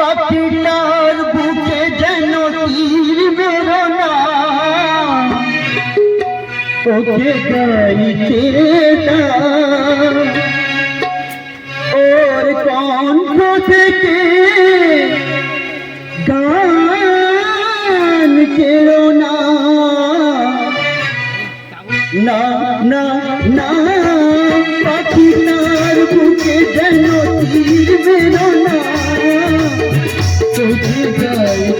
পাখিটার বুকে যেন তীর মেরো না। ওকে গাইতে ওর কণ্ঠ থেকে গান কেড়ো না। না না না পাখিটার বুকে যেন তীর বেরো না। তোকে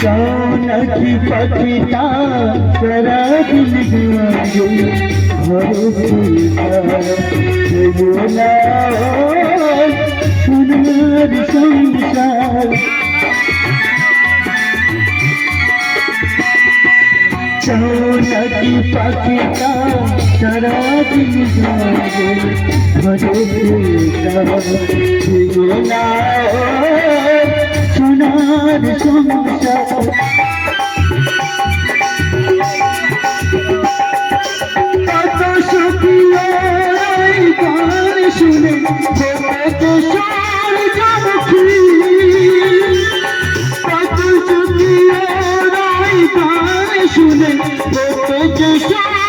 सोनखी पतिता तेरा दिल दीवानी सुनार संसार सोनखी पखिता दिल भरो শুনে কত সূর্যমুখী শুনে কত সূর্যমুখী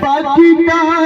পেরো